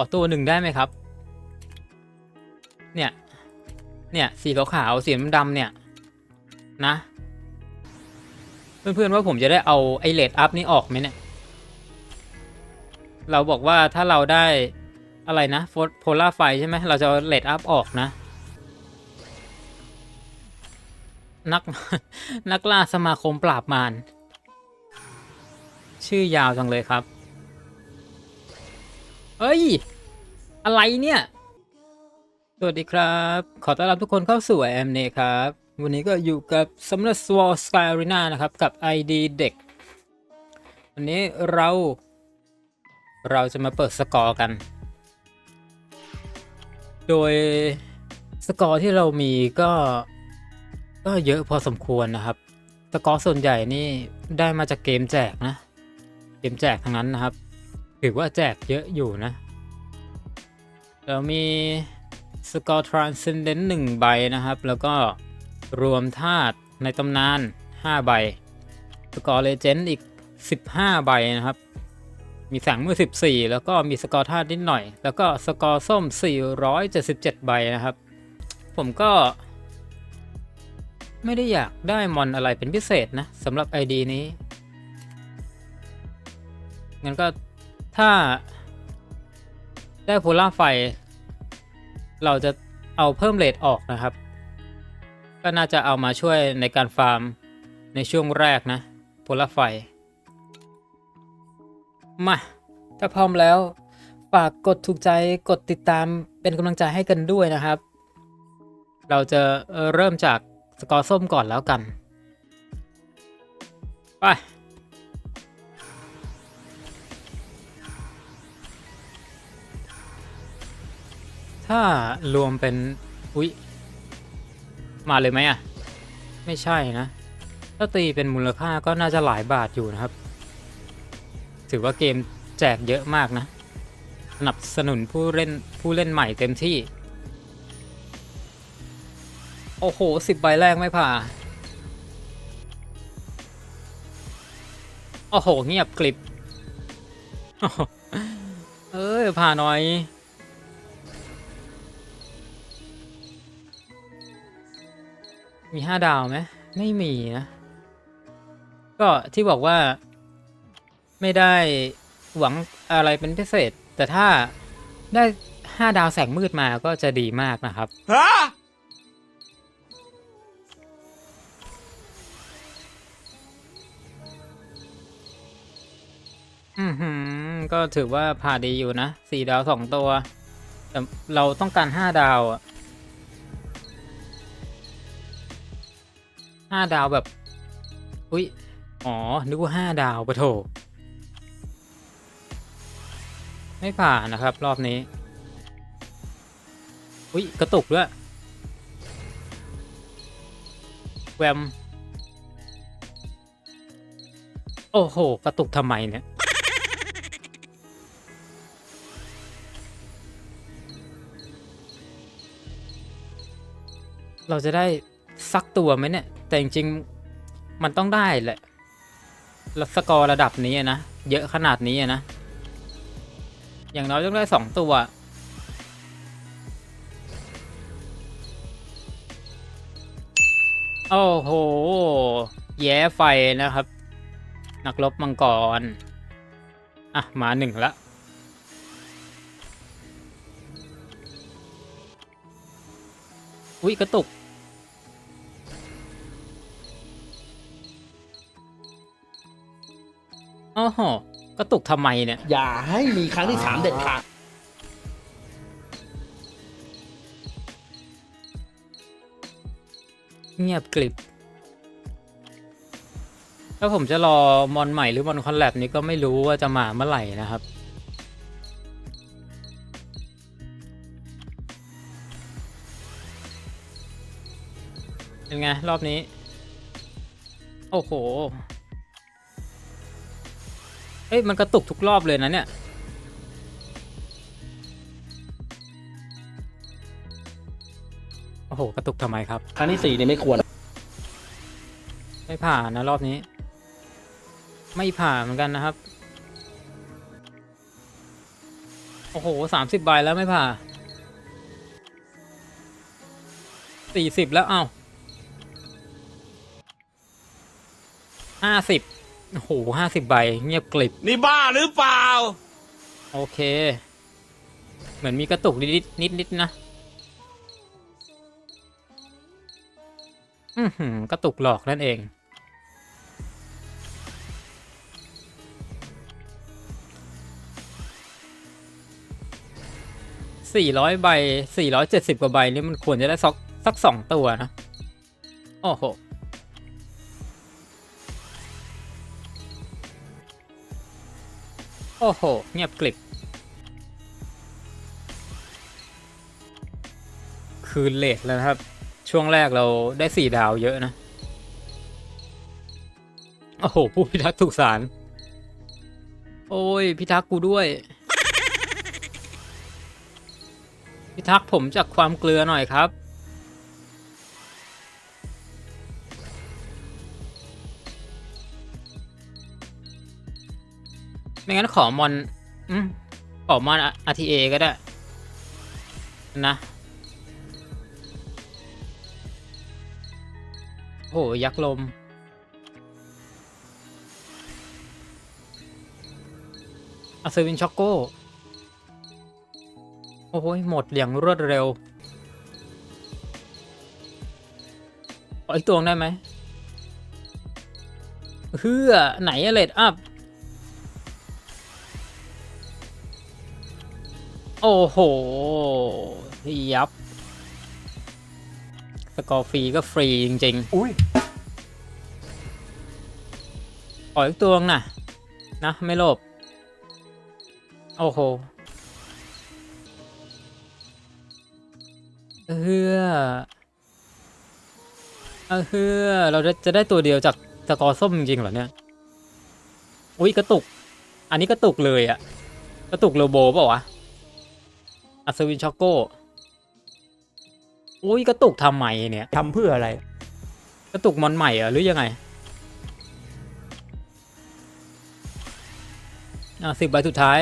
อตัวหนึ่งได้ไหมครับ เนี่ย เนี่ยสีขาวๆสีดำๆเนี่ยนะ เพื่อนๆว่าผมจะได้เอาไอเลดอัพนี้ออกไหมเนี่ย เราบอกว่าถ้าเราได้อะไรนะโพล่าไฟใช่ไหมเราจะเลดอัพออกนะ นักนักล่าสมาคมปราบมารชื่อยาวจังเลยครับ เอ้ย อะไรเนี่ย สวัสดีครับ ขอต้อนรับทุกคนเข้าสู่แอมเนครับ วันนี้ก็อยู่กับ Summoner Sword Sky Arena นะครับ กับ ID เด็ก วันนี้เรา เราจะมาเปิดสกอร์กัน โดยสกอร์ที่เรามีก็ ก็เยอะพอสมควรนะครับ สกอร์ส่วนใหญ่นี่ได้มาจากเกมแจกนะ เกมแจกทั้งนั้นนะครับ ถือว่าแจกเยอะอยู่นะ เรามีสกอร์ Transcendent 1ใบนะครับ แล้วก็รวมธาตุในตำนาน 5 ใบ สกอร์ Legend อีก 15 ใบนะครับ มีแสงมือ 14 แล้วก็มีสกอร์ธาตุนิดหน่อย แล้วก็สกอร์ส้ม 477 ใบนะครับ ผมก็ ไม่ได้อยากได้มอนอะไรเป็นพิเศษนะสำหรับ ID นี้งั้นก็ ถ้าได้โพล่าไฟ เราจะเอาเพิ่มเลทออกนะครับ ก็น่าจะเอามาช่วยในการฟาร์มในช่วงแรกนะโพล่าไฟ มา ถ้าพร้อมแล้ว ฝากกดถูกใจกดติดตามเป็นกำลังใจให้กันด้วยนะครับ เราจะเริ่มจากสกอร์ส้มก่อนแล้วกัน ไป ถ้ารวมเป็น อุ๊ย มาเลยไหมอะ ไม่ใช่นะ ถ้าตีเป็นมูลค่าก็น่าจะหลายบาทอยู่นะครับ ถือว่าเกมแจกเยอะมากนะ สนับสนุนผู้เล่นผู้เล่นใหม่เต็มที่ โอ้โหสิบใบแรกไม่ผ่า โอ้โห เงียบกลิบเอ้ยผ่าหน่อย มีห้าดาวไหมไม่มีนะ ก็ที่บอกว่าไม่ได้หวังอะไรเป็นพิเศษ แต่ถ้าได้ห้าดาวแสงมืดมาก็จะดีมากนะครับอือหือ ก็ถือว่าผ่าดีอยู่นะสี่ดาวสองตัว แต่เราต้องการห้าดาวอะ ห้าดาวแบบ อุ๊ยอ๋อ นึกว่าห้าดาวปะโถ ไม่ผ่านนะครับ รอบนี้ อุ๊ยกระตุกด้วยแวม โอ้โห กระตุกทำไมเนี่ย เราจะได้สักตัวไหมเนี่ย แต่จริงๆ มันต้องได้แหละแล้วสกอร์ระดับนี้นะ เยอะขนาดนี้นะ อย่างน้อยต้องได้สองตัว โอ้โห แย้ไฟนะครับ นักรบมังกร อะ มาหนึ่งละอุ๊ยกระตุก โอ้โหกระตุกทำไมเนี่ย อย่าให้มีครั้งที่สามเด็ดขาดเงียบกริบ ถ้าผมจะรอมอนใหม่หรือมอนคอลแลบนี้ก็ไม่รู้ว่าจะมาเมื่อไหร่นะครับ เป็นไง รอบนี้ โอ้โหเอ้ยมันกระตุกทุกรอบเลยนะเนี่ยโอ้โหกระตุกทำไมครับ ครั้งที่สี่เนี่ยไม่ควร ไม่ผ่านนะรอบนี้ ไม่ผ่านเหมือนกันนะครับโโอ้โหสามสิบใบแล้วไม่ผ่าสี่สิบแล้วเอ้าห้าสิบ โอ้โหห้าสิบใบ เงียบกลิบ นี่บ้าหรือเปล่า โอเค เหมือนมีกระตุกนิดๆนิดๆนะ อือหือกระตุกหลอกนั่นเอง สี่ร้อยใบสี่ร้อยเจ็ดสิบกว่าใบนี่มันควรจะได้สักสักสองตัวนะ โอ้โห โอ้โห เงียบกลิบ คืนเลทแล้วครับ ช่วงแรกเราได้สี่ดาวเยอะนะ โอ้โห ผู้พิทักษ์ถูกสาร โอ้ย พิทักษ์กูด้วย พิทักษ์ผมจากความเกลือหน่อยครับ ไม่งั้นขอมอนอืมขอมอน RTA ก็ได้ นะ โอ้โหยักษ์ลม อัศวินช็อกโก้ โอ้โหหมดอย่างรวดเร็วขออีกตัวได้ไหมเฮือไหนอะเลดอัพ โอ้โห ยับ สกอร์ฟรีก็ฟรีจริงอุ้ยๆขออีกตัวงน่ะนะ ไม่โลภโอ้โห เฮือเออเฮือเราจะจะได้ตัวเดียวจากสกอร์ส้มจริงๆเหรอเนี่ย อุ้ยกระตุก อันนี้กระตุกเลยอะกระตุกโลโบเปล่าวะ อัศวินช็อกโก้อุ้ยกระตุกทำไมเนี่ยทำเพื่ออะไร กระตุกมอนใหม่เหรอหรือยังไงอะสิบใบสุดท้าย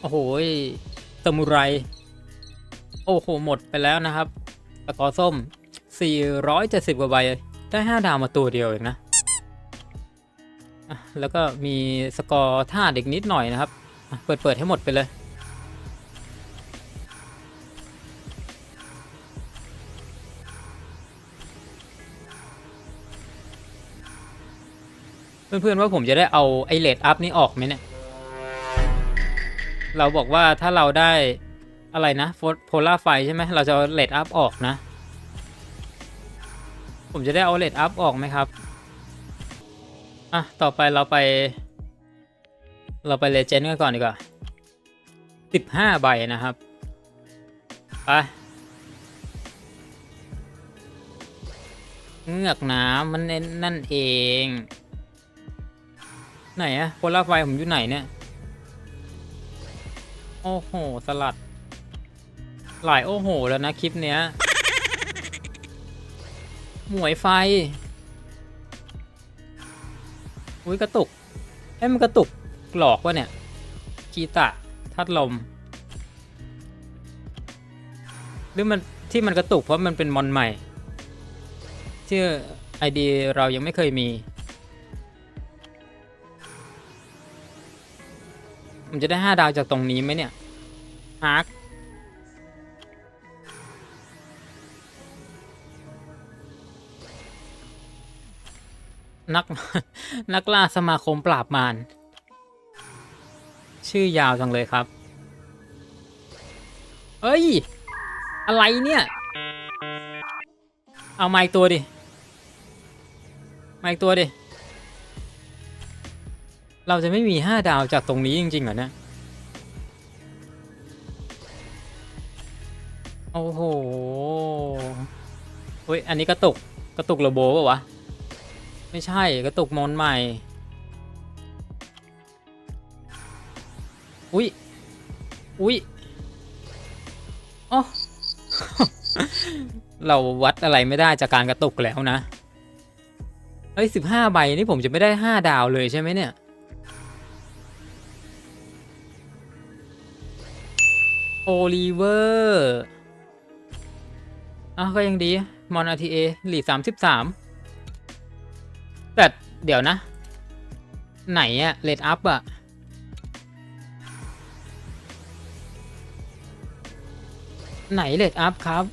โอ้โหยสมุไรโอ้โห หมดไปแล้วนะครับตะกอส้ม 470 กว่าใบ ได้ 5 ดาวมาตัวเดียวเองนะอะแล้วก็มีสกอร์ท่าเด็กนิดหน่อยนะครับอะเปิดเปิดให้หมดไปเลย เพื่อนๆว่าผมจะได้เอาไอเลดอัพนี้ออกไหมเนี่ย เราบอกว่าถ้าเราได้อะไรนะโพล่าไฟใช่ไหมเราจะเอาเลดอัพออกนะ ผมจะได้เอาเลดอัพออกไหมครับอะต่อไปเราไป เราไปเลเจนด์กันก่อนดีกว่าสิบห้าใบนะครับ ไปเงือกน้ำมันเน้นนั่นเอง ไหนอะโพล่าไฟผมอยู่ไหนเนี่ย โอ้โห สลัด หลายโอ้โห แล้วนะ คลิปเนี้ย หมวยไฟ อุ้ยกระตุกเอ้มันกระตุกหลอกวะเนี่ยกีตะทัดลม หรือมันที่มันกระตุกเพราะมันเป็นมอนใหม่ที่ไอดีเรายังไม่เคยมี ผมจะได้ห้าดาวจากตรงนี้ไหมเนี่ยอาร์คนัก นักล่าสมาคมปราบมาร ชื่อยาวจังเลยครับเฮ้ย อะไรเนี่ย เอาไม้ตัวดิ ไม้ตัวดิ เราจะไม่มีห้าดาวจากตรงนี้จริงๆเหรอเนี่ย โอ้โหเฮ้ย อันนี้กระตุก กระตุกระโบป่าวะ ไม่ใช่ กระตุกมอนใหม่ อุ้ย อุ้ยอ๋อเราวัดอะไรไม่ได้จากการกระตุกแล้วนะ เฮ้ยสิบห้าใบนี่ผมจะไม่ได้ห้าดาวเลยใช่ไหมเนี่ย โอลิเวอร์อะก็ยังดี มอนอาทีเอลีสามสิบสามแต่เดี๋ยวนะ ไหนอะเลดอัพอะไหนเลดอัพครับ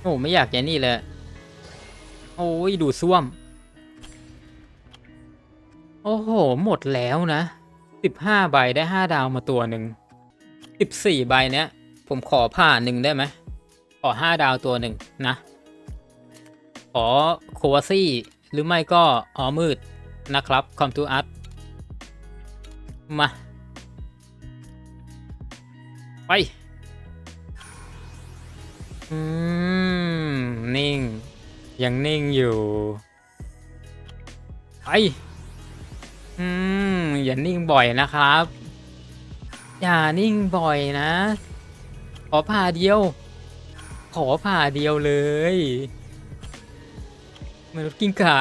โอ้ ไม่อยากจะนี่เลย โอ้ย ดูซ่วม โอ้โห หมดแล้วนะ สิบห้าใบได้ห้าดาวมาตัวหนึ่งสิบสี่ใบเนี้ย ผมขอผ่านหนึ่งได้ไหมขอห้าดาวตัวหนึ่งนะ ขอโควาซี่หรือไม่ก็อ๋อมืดนะครับคอมทูอัตมา ไป อืม นิ่ง ยังนิ่งอยู่ ไป อืม อย่านิ่งบ่อยนะครับ อย่านิ่งบ่อยนะ ขอผ่าเดียว ขอผ่าเดียวเลยมนุษย์กิ้งก่า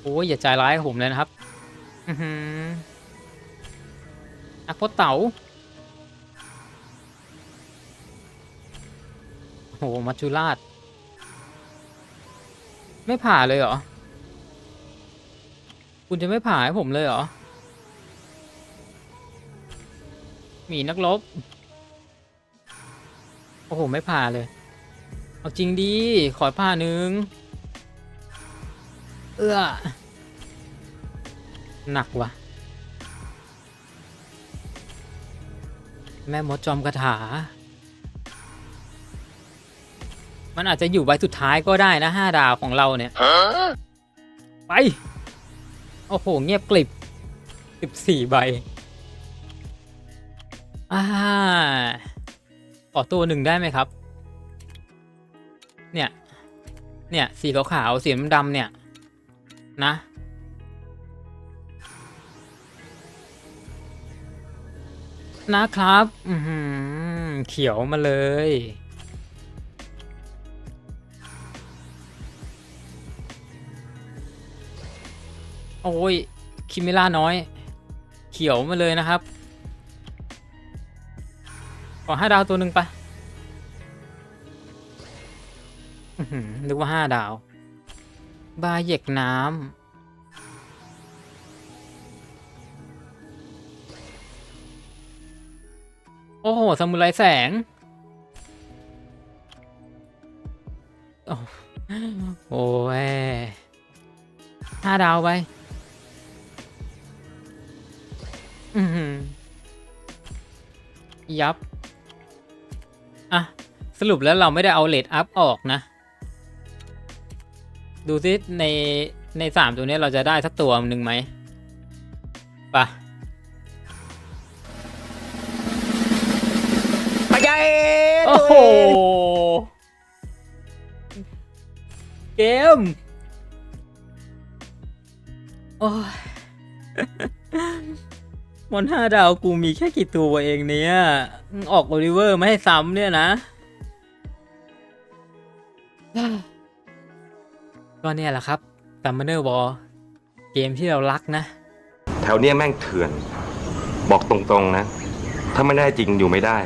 โอ้ยอย่าใจร้ายกับผมเลยนะครับอือหืออักโพเต๋าโหมัจจุราช ไม่ผ่าเลยเหรอ คุณจะไม่ผ่าให้ผมเลยเหรอหมีนักรบโอ้โห ไม่ผ่าเลย เอาจริงดี ขอผ่าหนึ่งเอื้อ หนักว่ะ แม่มดจอมคาถา มันอาจจะอยู่ใบสุดท้ายก็ได้นะห้าดาวของเราเนี่ย ไป โอ้โห เงียบกลิบสิบสี่ใบ อ่า ขอตัวหนึ่งได้ไหมครับ เนี่ย เนี่ย สีขาวๆสีดำๆเนี่ย นะ นะครับ อือหือเขียวมาเลย โอ้ย คิมิล่าน้อย เขียวมาเลยนะครับ ขอห้าดาวตัวหนึ่งไปอื้อหือนึกว่าห้าดาว บาเหยกน้ำ โอ้โห สมุไรแสง โอ้โอ้ยห้าดาวไป อือหือยับ อะ สรุปแล้วเราไม่ได้เอาเลดอัพออกนะ ดูซิในในสามตัวนี้เราจะได้สักตัวหนึ่งไหมไปะไปยัยโอ้โห เกม โอ้ย มอนห้าดาวกูมีแค่กี่ตัวเองเนี่ยมึงออกโอลิเวอร์ไม่ให้ซ้ำเนี่ยนะ ก็เนี่ยแหละครับ s ัม m เนอร์ r อ r เกมที่เรารักนะ แถวเนี้ยแม่งเถื่อน บอกตรงๆนะ ถ้าไม่ได้จริงอยู่ไม่ได้